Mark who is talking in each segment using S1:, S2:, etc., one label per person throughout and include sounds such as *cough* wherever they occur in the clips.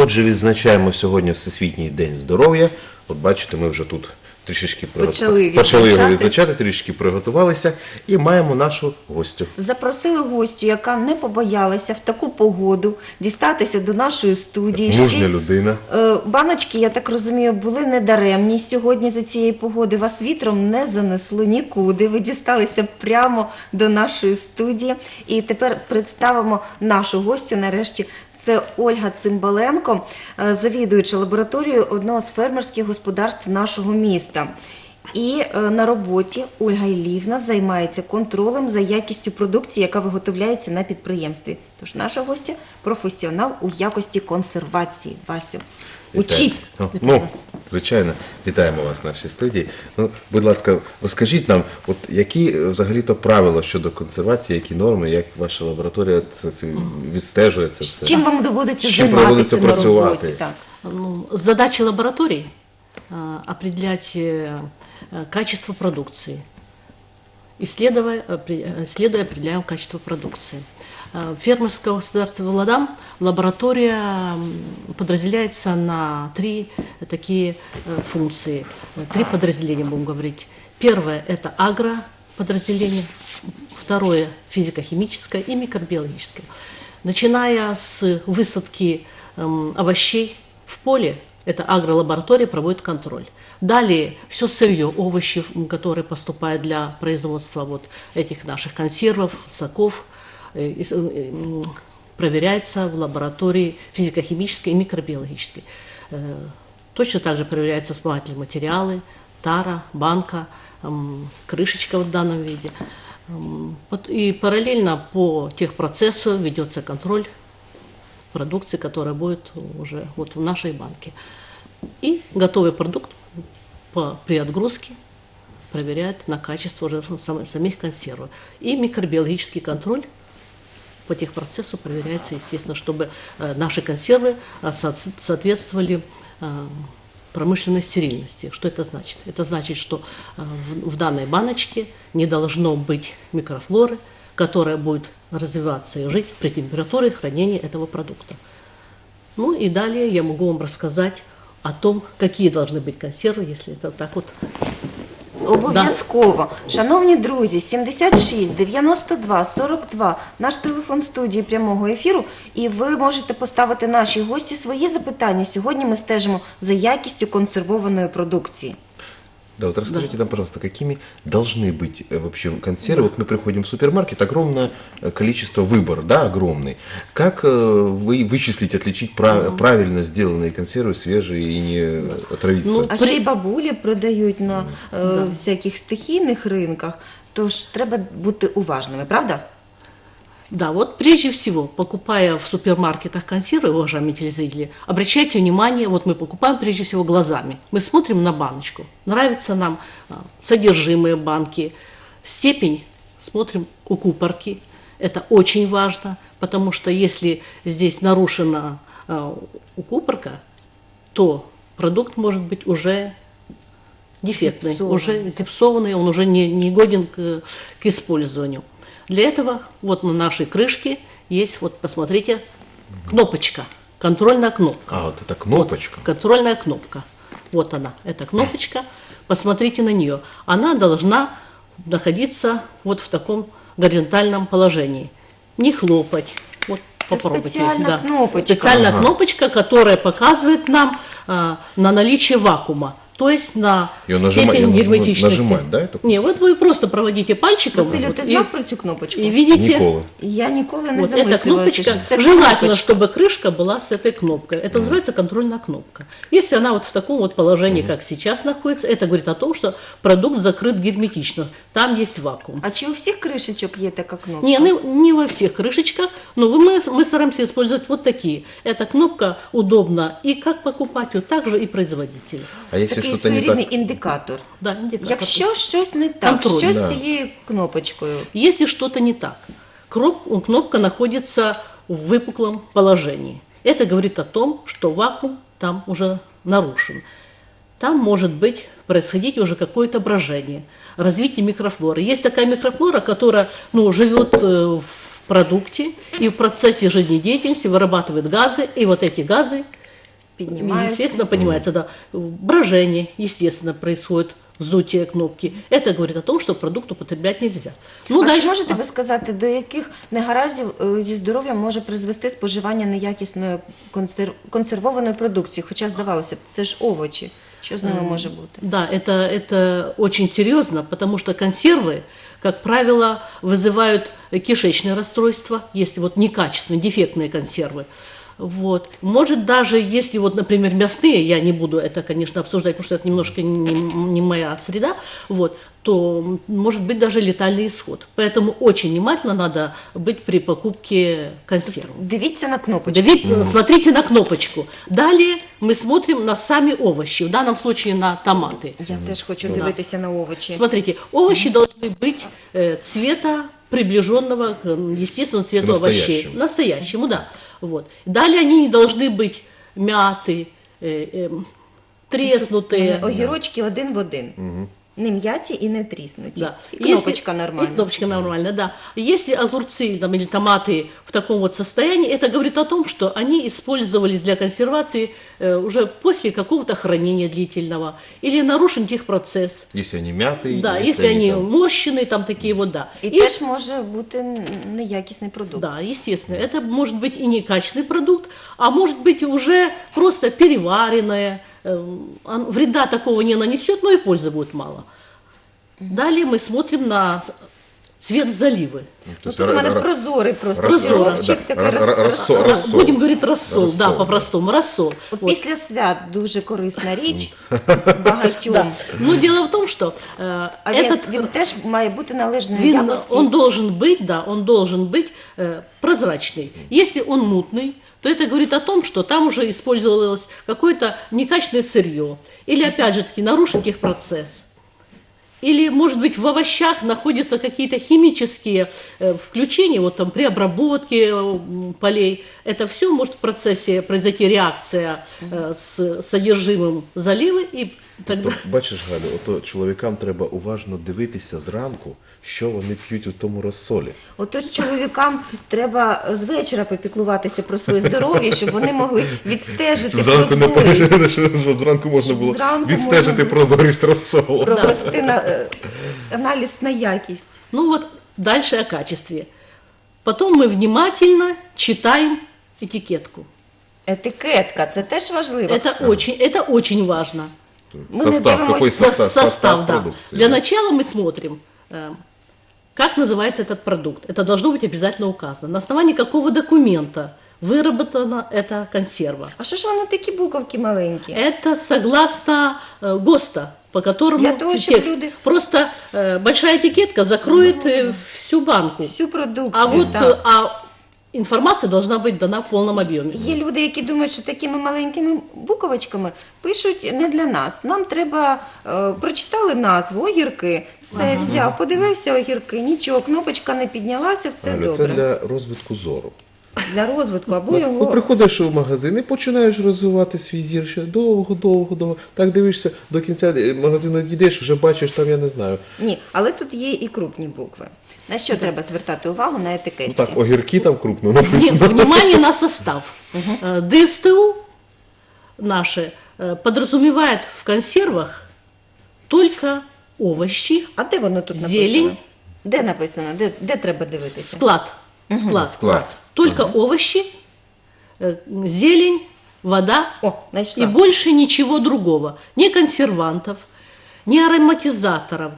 S1: Отже, відзначаємо сьогодні Всесвітній день здоров'я. От бачите, ми вже тут трішечки
S2: Почали *laughs*
S1: почали його
S2: відзначати.
S1: трішки приготувалися і маємо нашу гостю.
S2: Запросили гостю, яка не побоялася в таку погоду дістатися до нашої студії.
S1: Мужня людина.
S2: е, Баночки, я так розумію, були недаремні сьогодні за цієї погоди. Вас вітром не занесло нікуди. Ви дісталися прямо до нашої студії. І тепер представимо нашу гостю. Нарешті це Ольга Цимбаленко, е, завідуюча лабораторією одного з фермерських господарств нашого міста. І е, на роботі Ольга Ілівна займається контролем за якістю продукції, яка виготовляється на підприємстві. Тож наша гостя професіонал у якості консервації. Васю, учись!
S1: Ну, ну, звичайно, вітаємо вас в нашій студії. Ну, будь ласка, розкажіть нам, от які е, взагалі-то правила щодо консервації, які норми, як ваша лабораторія це, це відстежує це
S2: З
S1: все?
S2: чим вам доводиться
S1: З чим
S2: займатися
S1: доводиться
S2: на
S1: працювати?
S2: роботі? Так.
S3: Ну, задача лабораторий а, определять э, э, качество продукции. Исследуя, опре- исследуя, определяем качество продукции. А, В фермерском государстве Владам лаборатория подразделяется на три такие э, функции, э, три подразделения, будем говорить. Первое – это агроподразделение, второе – физико-химическое и микробиологическое. Начиная с высадки эм, овощей в поле, это агролаборатория проводит контроль. Далее все сырье, овощи, которые поступают для производства вот этих наших консервов, соков, э, э, проверяется в лаборатории физико-химической и микробиологической. Э, Точно так же проверяются вспомогательные материалы, тара, банка, крышечка в данном виде. И параллельно по техпроцессу ведется контроль продукции, которая будет уже вот в нашей банке. И готовый продукт по, при отгрузке проверяет на качество уже сам- самих консервов. И микробиологический контроль по техпроцессу проверяется, естественно, чтобы э, наши консервы э, со- соответствовали э, промышленной стерильности. Что это значит? Это значит, что в данной баночке не должно быть микрофлоры, которая будет развиваться и жить при температуре хранения этого продукта. Ну и далее я могу вам рассказать о том, какие должны быть консервы, если это так вот
S2: Обов'язково. Шановні друзі, 76 92 42 наш телефон студії прямого ефіру, і ви можете поставити нашій гості свої запитання. Сьогодні ми стежимо за якістю консервованої продукції.
S1: Да, вот расскажите нам, пожалуйста, какими должны быть э, вообще консервы? Вот мы приходим в супермаркет, огромное э, количество выбора, да, огромный. Как э, вы вычислить, отличить пра- правильно сделанные консервы, свежие и не э, отравиться?
S3: Ну,
S2: А ще й бабулі продають на е, всяких стихійних ринках, тож треба бути уважними, правда?
S3: Да, вот прежде всего, покупая в супермаркетах консервы, уважаемые телезрители, обращайте внимание, вот мы покупаем прежде всего глазами. Мы смотрим на баночку. Нравится нам а, содержимое банки, степень, смотрим у купорки. Это очень важно, потому что если здесь нарушена а, укупорка, то продукт может быть уже дефектный,
S2: Зипсованный.
S3: уже зипсованный, он уже не, не годен к, к использованию. Для этого вот на нашей крышке есть, вот посмотрите, кнопочка, контрольная кнопка.
S1: А, вот это кнопочка.
S3: Контрольная кнопка. Вот она, эта кнопочка. Посмотрите на нее. Она должна находиться вот в таком горизонтальном положении. Не хлопать. Вот
S2: Это
S3: попробуйте.
S2: специальная кнопочка.
S3: Специальная
S1: Ага.
S3: кнопочка, которая показывает нам а, на наличие вакуума То есть на
S1: Её нажимать-
S3: степень
S1: её нужно
S3: герметичности.
S1: нажимать, да, эту
S3: Не, вот вы просто проводите пальчиком.
S2: Василю,
S3: вот,
S2: ти
S3: и-
S2: знав про цю кнопочку?
S3: и видите,
S1: Никола.
S2: Я ніколи не
S3: вот эта
S2: замислювалася,
S3: кнопочка,
S2: що це
S3: желательно,
S2: кнопочка.
S3: чтобы крышка была с этой кнопкой. Это называется контрольная кнопка. Если она вот в таком вот положении, как сейчас находится, это говорит о том, что продукт закрыт герметично, там есть вакуум.
S2: А чи у всіх кришечок є така кнопка?
S3: Не, не, не во всех крышечках, но вы- мы, мы стараемся использовать вот такие. Эта кнопка удобна и как покупателю, так же и производителю.
S1: А если
S2: Такий
S1: что-то не
S2: своєрідний
S1: так?
S2: індикатор.
S3: Да, индикатор.
S2: Якщо щось не так,
S3: Контроль,
S2: що з
S1: да.
S2: цією кнопочкою?
S3: Если что-то не так, кроп- кнопка находится в выпуклом положении. Это говорит о том, что вакуум там уже нарушен. Там может быть происходить уже какое-то брожение, развитие микрофлоры. Есть такая микрофлора, которая ну, живет э, в продукте и в процессе жизнедеятельности вырабатывает газы, и вот эти газы
S2: Піднімаються.
S3: Естественно, поднимается, да. Брожение, естественно, происходит, вздутие кнопки. Это говорит о том, что продукт употреблять нельзя. Ну,
S2: а
S3: дальше-
S2: чи можете ви сказати, до яких негараздів е, зі здоров'ям може призвести споживання неякісної консерв... консервованої продукції? Хоча здавалося б, це ж овочі. Що з ними може бути?
S3: Да, это, это очень серьезно, потому что консервы, как правило, вызывают кишечные расстройства, если вот некачественные, дефектные консервы. Вот. Может даже, если вот, например, мясные, я не буду это, конечно, обсуждать, потому что это немножко не, не моя среда, вот, то может быть даже летальный исход. Поэтому очень внимательно надо быть при покупке консервов.
S2: Дивіться на кнопочку.
S3: Давид, Смотрите на кнопочку. Далее мы смотрим на сами овощи, в данном случае на томаты.
S2: Я теж хочу дивитися на овочі.
S3: Смотрите, овощи должны быть э, цвета приближенного к естественному цвету овощей.
S1: Настоящему,
S3: да. Вот. Далее они не должны быть мяты, э, эм, треснутые.
S2: Огірочки один в один Не м'яті і не тріснуті.
S3: Да.
S2: І кнопочка
S3: Если-
S2: нормальна.
S3: И кнопочка нормальная, да. Если огурцы там, или томаты в таком вот состоянии, это говорит о том, что они использовались для консервации э, уже после какого-то хранения длительного. Или нарушен техпроцесс.
S1: Если они мятые,
S3: Да, если, они
S1: там-
S3: морщеные, там такие вот, да.
S2: І
S3: И-
S2: теж може бути неякісний продукт.
S3: Да, естественно. Это может быть и некачественный продукт, а может быть уже просто переваренное. Эм, он- Вреда такого не нанесет, но и пользы будет мало. Далее мы смотрим на цвет заливы.
S1: То
S2: Ну,
S1: есть
S2: тут у мене
S1: ра- ра-
S2: прозорий просто
S1: рассол,
S2: сиропчик,
S1: да,
S2: такий
S1: ра-
S2: роз-
S1: ра- рассол,
S2: розсол.
S1: рассол.
S3: Будем говорить рассол,
S1: Рассол,
S3: да,
S1: да.
S3: по-простому, рассол.
S2: От
S3: Вот.
S2: Після свят дуже корисна річ *laughs* багатьом.
S3: Да. Но дело в том, что э,
S2: А він,
S3: этот
S2: він теж має бути належної
S3: Вин,
S2: якості.
S3: он должен быть, да, он должен быть э, прозрачный. Если он мутный, то это говорит о том, что там уже использовалось какое-то некачественное сырье. Или, опять же таки, нарушен техпроцесс. Или, может быть, в овощах находятся какие-то химические э, включения, вот там при обработке э, полей. Это все может в процессе произойти реакция э, с содержимым заливы, и тогда
S1: То, бачиш, Галю, ото чоловікам треба уважно дивитися зранку, що вони п'ють у тому розсолі.
S2: Отож чоловікам треба з вечора попіклуватися про своє здоров'я, щоб вони могли відстежити
S1: Щоб зранку не
S2: прозорість,
S1: пережити, щоб зранку можна
S2: Щоб
S1: було
S2: зранку
S1: відстежити
S2: можна було-
S1: прозорість розсолу.
S2: провести на, е, аналіз на якість.
S3: Ну вот дальше о качестве. Потом мы внимательно читаем этикетку.
S2: Етикетка, це теж важливо.
S3: Это очень, это очень важно.
S2: Ми не
S1: состав,
S2: дивимося
S1: какой
S3: Со-
S1: состав,
S3: состав, да.
S1: продукции.
S3: Для
S1: да.
S3: начала мы смотрим, э, как называется этот продукт. Это должно быть обязательно указано. На основании какого документа выработана эта консерва.
S2: А що ж вони такі буковки маленькі?
S3: Это согласно э, ГОСТа, по которому
S2: Для того, щоб
S3: текст.
S2: люди-
S3: Просто э, большая этикетка закроет э, всю банку.
S2: Всю продукцію.
S3: А вот
S2: так.
S3: э, а информация должна быть дана в полном объеме.
S2: Є люди, які думають, що такими маленькими буковочками пишуть не для нас. Нам треба е, прочитали назву огірки, все взяв, подивився огірки, нічого, кнопочка не піднялася, все
S1: Галю,
S2: добре.
S1: це для розвитку зору.
S2: Для розвитку або
S1: Ну,
S2: його
S1: приходиш в магазин і починаєш розвивати свій зір ще довго, довго, довго. Так дивишся, до кінця е, магазину йдеш, вже бачиш там, я не знаю.
S2: ні, але тут є і крупні букви. На що треба звертати увагу на етикетці?
S1: Ну так, огірки там крупно написано.
S3: Внимание *laughs* на состав. Э, ДСТУ наши э, подразумевает в консервах только овощи,
S2: А де воно тут
S3: Зелень.
S2: написано? Де написано? Де, де треба дивитися?
S3: склад. Склад.
S1: Склад.
S3: Только овощи, э, зелень, вода
S2: О, знайшла.
S3: и больше ничего другого. Ни консервантов, ни ароматизаторов,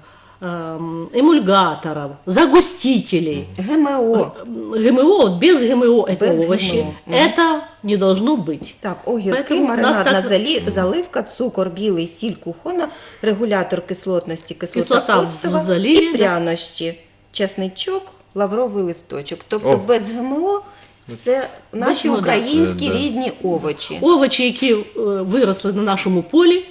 S3: эмульгаторов, загустителей.
S2: ГМО.
S3: ГМО, вот без ГМО это
S2: Без
S3: овощи.
S2: ГМО.
S3: Это не должно быть.
S2: Так, огірки,
S3: Поэтому
S2: маринадна
S3: нас так-
S2: залі, заливка, цукор, білий, сіль, кухона, регулятор кислотності, кислота,
S3: Кислота в
S2: оцтова
S3: заливі,
S2: і
S3: да.
S2: прянощі, чесничок, лавровий листочок. Тобто
S1: О.
S2: без ГМО все наші
S3: ГМО, да.
S2: українські
S1: Е, да.
S2: рідні овочі.
S3: Овочі, які е, виросли на нашому полі,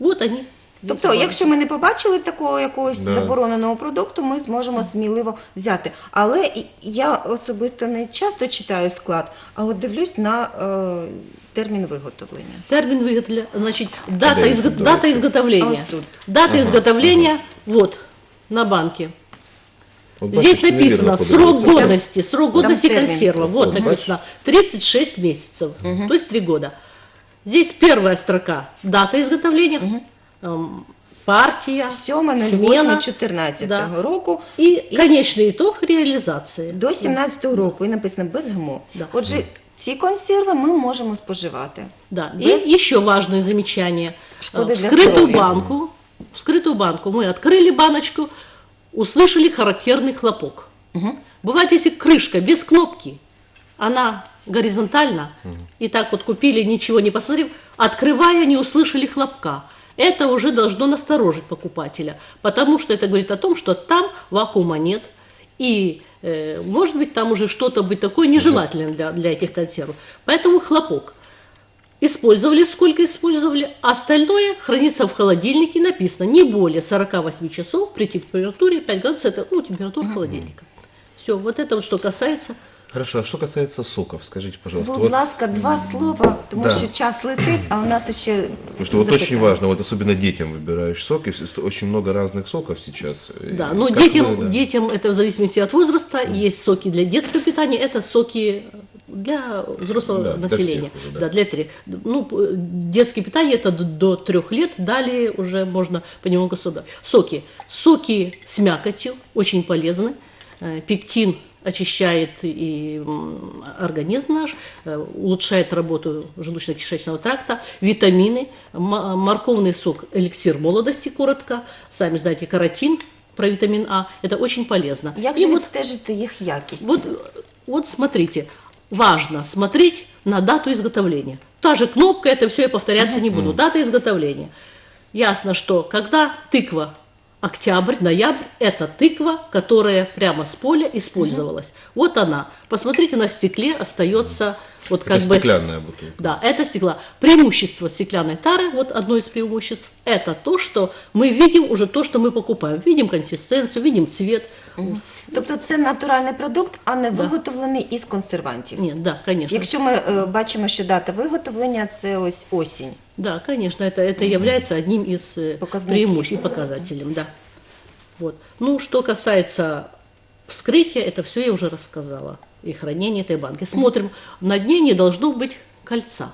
S3: от вони.
S2: Тобто, якщо ми не побачили такого якогось
S1: Да.
S2: забороненого продукту, ми зможемо сміливо взяти. Але і- я особисто не часто читаю склад, а от дивлюсь на е, термін виготовлення.
S3: Термін виготовлення, значить, дата,
S1: де
S3: ізго-
S1: він,
S3: дата?
S2: А
S3: изготовления.
S2: ось тут.
S3: Дата изготовления, вот, на банке.
S1: От
S3: Здесь
S1: бачиш, невірно
S3: написано срок
S1: подивився.
S3: годности, срок годности
S2: термин.
S3: консерва. Вот
S1: Вот,
S3: написано 36 месяцев, то есть 3 года. Здесь первая строка – дата изготовления, эм, партия, смена,
S2: 7.08.14
S3: Да.
S2: року
S3: и конечный итог реализации.
S2: до 17-го року і написано без ГМО.
S3: Да.
S2: Отже, ці консерви ми можемо споживати.
S3: Да.
S2: Без-
S3: И еще важное замечание.
S2: Шкоды
S3: Э,
S2: для
S3: Вскрытую
S2: здоровья.
S3: банку, вскрытую банку мы открыли баночку, услышали характерный хлопок. Бывает, если крышка без кнопки, она горизонтально, и так вот купили, ничего не посмотрев, открывая, не услышали хлопка. Это уже должно насторожить покупателя, потому что это говорит о том, что там вакуума нет, и э, может быть там уже что-то быть такое нежелательное для, для этих консервов. Поэтому хлопок. Использовали сколько использовали, остальное хранится в холодильнике, написано не более 48 часов при температуре 5 градусов, это ну, температура холодильника. Все, вот это вот что касается
S1: Хорошо, а что касается соков, скажите, пожалуйста.
S2: Будь
S1: вот-
S2: ласка, два слова, тому
S1: Да.
S2: що час летить, а у нас ще
S1: Потому что вот очень важно, вот особенно детям выбираешь соки, очень много разных соков сейчас.
S3: Да,
S1: И
S3: но
S1: как
S3: детям,
S1: вы, да.
S3: детям это в зависимости от возраста. Есть соки для детского питания, это соки для взрослого
S1: Да, для
S3: населения.
S1: всех уже, да.
S3: да. для три. Ну, детское питание это до, до трех лет, далее уже можно понемногу сюда. Соки. Соки с мякотью очень полезны. Э, Пектин очищает и м, организм наш, э, улучшает работу желудочно-кишечного тракта, витамины, м- морковный сок, эликсир молодости, коротко, сами знаете, каротин, про витамин А, это очень полезно.
S2: Як
S3: И
S2: же
S3: вот,
S2: відстежити їх якість?
S3: вот, вот смотрите, важно смотреть на дату изготовления. Та же кнопка, это все я повторяться не буду. Дата изготовления. Ясно, что когда тыква октябрь, ноябрь, это тыква, которая прямо с поля использовалась. Вот она. Посмотрите, на стекле остается вот как
S1: Это
S3: бы...
S1: стеклянная бутылка.
S3: Да, это стекла. Преимущество стеклянной тары, вот одно из преимуществ, это то, что мы видим уже то, что мы покупаем. Видим консистенцию, видим цвет.
S2: Тобто це натуральний продукт, а не виготовлений із консервантів.
S3: Нет, да, конечно.
S2: Якщо ми е, бачимо, що дата виготовлення це ось осінь.
S3: Да, конечно, это, это является одним из э,
S2: Показателей.
S3: преимуществ и показателем, да. Вот. Ну, что касается вскрытия, это все я уже рассказала. И хранение этой банки. Смотрим, на дне не должно быть кольца.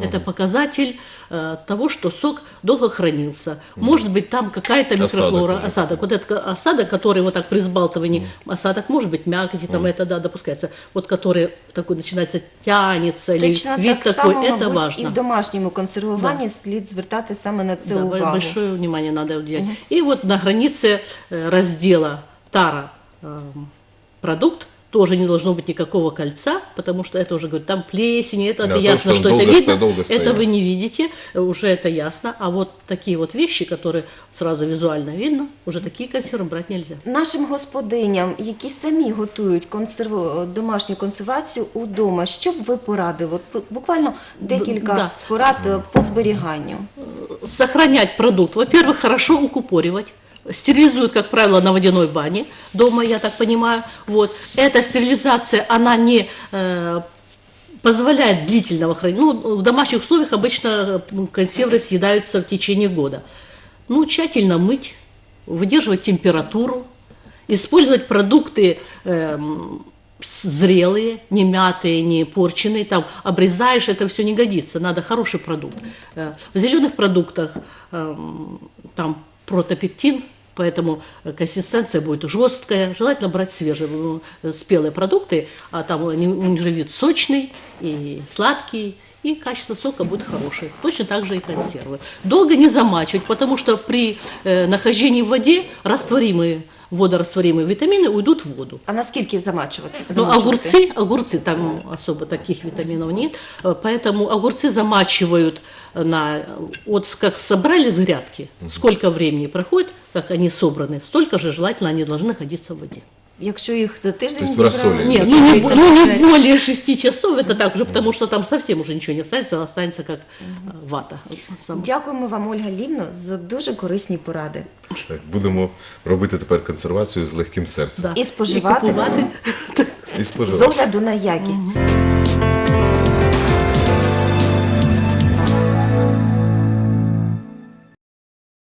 S3: Это показатель э, того, что сок долго хранился. Может быть, там какая-то
S1: Осадок
S3: микрофлора,
S1: уже.
S3: осадок. Вот этот осадок, который вот так при взбалтывании, осадок, может быть, мякоти, там это, да, допускается. Вот который такой начинается, тянется, или
S2: Точно
S3: вид
S2: так
S3: такой,
S2: само,
S3: это
S2: мабуть,
S3: важно.
S2: і в домашньому консервуванні слід звертати саме на це
S3: Да,
S2: увагу.
S3: большое внимание надо уделять. И вот на границе э, раздела тара эм, продукт тоже не должно быть никакого кольца, потому что это уже говорит, там плесень, это,
S1: Да,
S3: это
S1: то,
S3: ясно,
S1: что
S3: что,
S1: он
S3: это
S1: долго
S3: видно,
S1: сто- долго
S3: это
S1: стоял.
S3: вы не видите, э, уже это ясно. А вот такие вот вещи, которые сразу визуально видно, уже такие консервы брать нельзя.
S2: Нашим господиням, які самі готують консерву, домашню консервацію удома, що б ви порадили? От бу- буквально декілька
S3: да.
S2: порад е, по зберіганню.
S3: сохранять продукт. Во-первых, хорошо укупоривать. Стерилизуют, как правило, на водяной бане дома, я так понимаю. Вот. Эта стерилизация, она не э, позволяет длительного хранения. Ну, в домашних условиях обычно э, консервы съедаются в течение года. Ну, тщательно мыть, выдерживать температуру, использовать продукты с- зрелые, не мятые, не порченые, там обрезаешь, это все не годится, надо хороший продукт. Э, В зеленых продуктах эм, там протопектин, поэтому э, консистенция будет жесткая, желательно брать свежие, э, спелые продукты, а там они, у них же вид сочный и сладкий, и качество сока будет хорошее. Точно так же и консервы. Долго не замачивать, потому что при э, нахождении в воде растворимые, водорастворимые витамины уйдут в воду.
S2: А наскільки замачувати?
S3: Ну,
S2: замочувати?
S3: огурцы, огурцы, там особо таких витаминов нет, э, поэтому огурцы замачивают на, вот как собрали с грядки, сколько времени проходит, как они собраны, столько же желательно они должны находиться в воде.
S2: Якщо їх за тиждень
S1: Тобто в розсолі?
S2: зібрали,
S3: Нет,
S1: Это
S3: ну не,
S2: потрібно
S3: ну, не
S2: п'ять.
S3: более 6 часов, это так уже, потому что там совсем уже ничего не останется, а останется как э, вата. сама.
S2: Дякуємо вам, Ольга Лівно, за дуже корисні поради.
S1: Так, будемо робити тепер консервацію з легким серцем.
S3: Да.
S2: І споживати.
S3: купувати.
S1: І
S2: З
S1: споживати.
S2: огляду на якість.